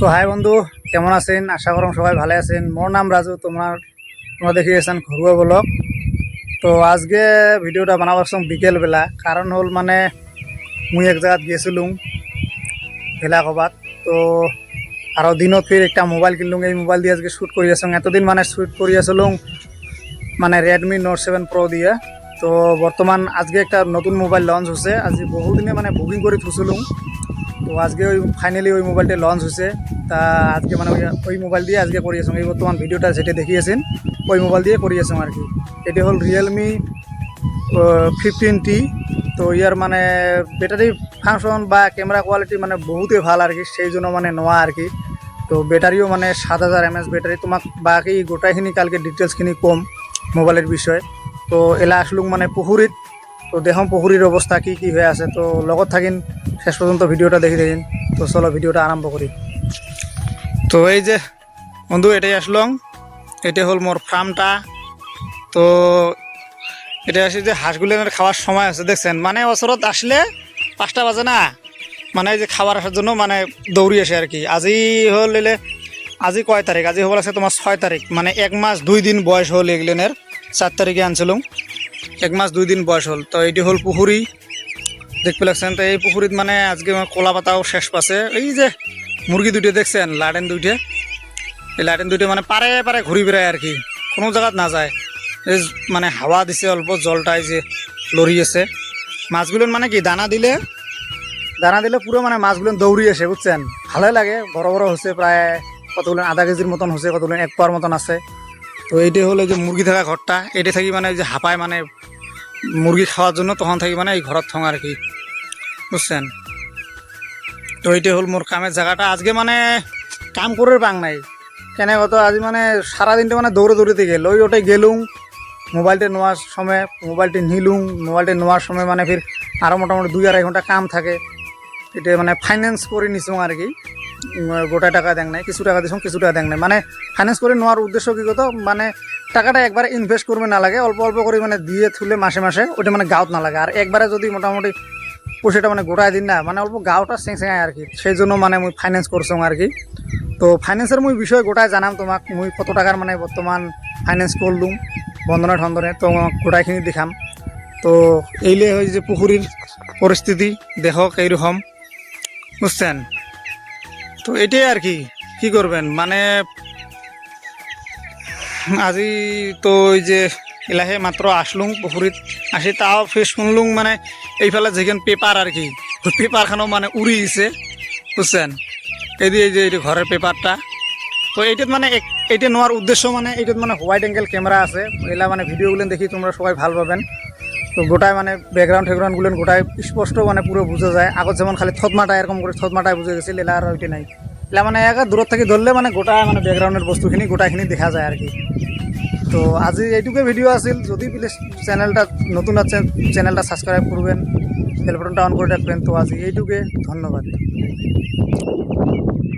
তো হাই বন্ধু, কেমন আছেন? আশা করম সবাই ভালো আছেন। মোর নাম রাজু, তোমার তোমরা দেখি আছেন ঘরুয়া ব্লগ। তো আজকে ভিডিওটা বানাবার সময় বিকেলবেলা। কারণ হল মানে মুই এক জায়গাত ভেলা কবাত। তো আরও দিনত ফির একটা মোবাইল কিনলুম। এই মোবাইল দিয়ে আজকে শ্যুট করি আসুন এতদিন মানে শ্যুট করি আসলুম মানে রেডমি নোট সেভেন প্রো দিয়ে। তো বর্তমান আজকে একটা নতুন মোবাইল লঞ্চ হচ্ছে আজকে বহুদিনে মানে বুকিং করে থুছিলুম। তো আজকে ওই ফাইনালি ওই মোবাইলটা লঞ্চ হয়েছে। তা আজকে মানে ওই মোবাইল দিয়ে আজকে করিয়েছি। এই বর্তমান ভিডিওটা যেটা দেখিয়েছেন, ওই মোবাইল দিয়ে করিয়েছি আর কি। এটা হল রিয়েলমি ফিফটিন টি তো ইয়ার মানে ব্যাটারি ফাংশন বা ক্যামেরা কোয়ালিটি মানে বহুতই ভালো আর কি, সেই জন্য মানে নেওয়া আর কি। তো ব্যাটারিও মানে সাত হাজার এমএস ব্যাটারি তোমাক বাকি গোটাইখিনি কালকে ডিটেলসখিনি কম মোবাইলের বিষয়ে। তো এলা আসলুক মানে পুখুৰীত তো দেখম পুখুৰীৰ অৱস্থা কি কি হৈ আছে। তো লগত থাকিন, শেষ পর্যন্ত ভিডিওটা দেখি দেখিন তো চলো ভিডিওটা আরম্ভ করি তো এই যে, বন্ধু, এটাই আসলাম এটা হল মোর ফার্মটা তো এটা আসে যে হাঁসগুলের খাওয়ার সময় আছে, দেখছেন। মানে ওচৰত আসলে পাঁচটা বাজে না। মানে এই যে খাবার আসার জন্য মানে দৌড়ি আসে আর কি। আজি হল এলে, আজি কয় তারিখ আজি হল আছে তোমার ছয় তারিখ মানে এক মাস দুই দিন বয়স হল এগুলেনের চার তারিখে আনছিলাম এক মাস দুই দিন বয়স হল। তো এটি হল পুখুৰী। দেখতে লাগছেন তো এই পুকুরিত মানে আজকে কলা পাতাও শেষ পাশে এই যে মুরগি দুইটা দেখছেন, লাডেন দুইটা। এই লাডেন দুইটা মানে পারে পারে ঘুরি বেড়ায় আর কি। কোনো জায়গাত না যায় মানে হাওয়া দিছে, অল্প জলটাই যে লরি আছে। মাছগুলো মানে কি, দানা দিলে দানা দিলে পুরো মানে মাছগুলো দৌড়ি আসে বুঝছেন ভালোই লাগে, বড় বড় হচ্ছে প্রায় কতগুলো আধা কেজির মতন হচ্ছে কতগুলো এক পাওয়ার মতন আছে। তো এইটা হলো যে মুরগি থাকা ঘরটা এটা থাকি মানে যে হাঁপায় মানে মুরগি খাওয়ার জন্য তখন থাকি মানে এই ঘরত থং আর কি, বুঝছেন? তো এইটা হল মোর কামের জায়গাটা। আজকে মানে কাম করে পাং নাই। কেন কত? আজ মানে সারাদিনটা মানে দৌড়ে দৌড়িতে গেল। ওই ওটাই গেলুম, মোবাইলটা নেওয়ার সময়, মোবাইলটা নিলুম, মোবাইলটা নেওয়ার সময় মানে ফির আরও মোটামুটি দুই আড়াই ঘণ্টা কাম থাকে। এটা মানে ফাইন্যান্স করে নিছো আর কি। গোটা টাকা দেন নাই, কিছু টাকা দিছো কিছু টাকা দেন নাই। মানে ফাইন্যান্স করে নেওয়ার উদ্দেশ্য কি কত? মানে টাকাটা একবারে ইনভেস্ট করবে না লাগে, অল্প অল্প করে মানে দিয়ে থুলে মাসে মাসে ওটা মানে গাঁত না লাগে। আর একবারে যদি মোটামুটি পয়সাটা মানে গোটায় দিন না মানে অল্প গাঁওটা সেং সেঙায় আর কি। সেই জন্য মানে মুই ফাইন্যান্স করছ আর কি। তো ফাইন্যান্সের মুই বিষয়ে গোটায় জানাম তোমাক, মুই কত টাকার মানে বর্তমান ফাইন্যান্স করলুম বন্ধনে ঠন্দনে, তো গোটাইখিনি দেখাম। তো এইলে হয় যে পুকুরির পরিস্থিতি দেখক এইরকম। বুঝছেন? তো এটাই আর কি কি করবেন? মানে আজি তো ওই যে এলাহে মাত্র আসলুম পুকুরিত আসি তাও ফের শুনলুম মানে এইফালে যেখান পেপার আর কি পেপারখানো মানে উড়ি গেছে বুঝছেন এই দিয়ে যে ঘরের পেপারটা তো এইটাত মানে এইটা নেওয়ার উদ্দেশ্য মানে এইটাত মানে হোয়াইট অ্যাঙ্গেল ক্যামেরা আছে এলা মানে ভিডিওগুলো দেখি তোমরা সবাই ভালো পাবেন। তো গোটায় মানে ব্যাকগ্রাউন্ড ঠেকগ্রাউন্ডগুলো গোটায় স্পষ্ট মানে পুরো বোঝা যায়। আগত যেমন খালি থতমাটা এরকম করে থতমাটায় বুঝে গেছিল এলা আর ওইটা নাই। এলা মানে একা দূর থেকে ধরলে মানে গোটা মানে ব্যাকগ্রাউন্ডের বস্তুখিনি গোটাখিনি দেখা যায় আর কি। তো আজি এইটুকুই ভিডিও আছিল, যদি প্লিজ চ্যানেলটা নতুন আছে চ্যানেলটা সাবস্ক্রাইব করবেন বেল বাটনটা অন করে রাখবেন তো আজি এইটুকুই ধন্যবাদ।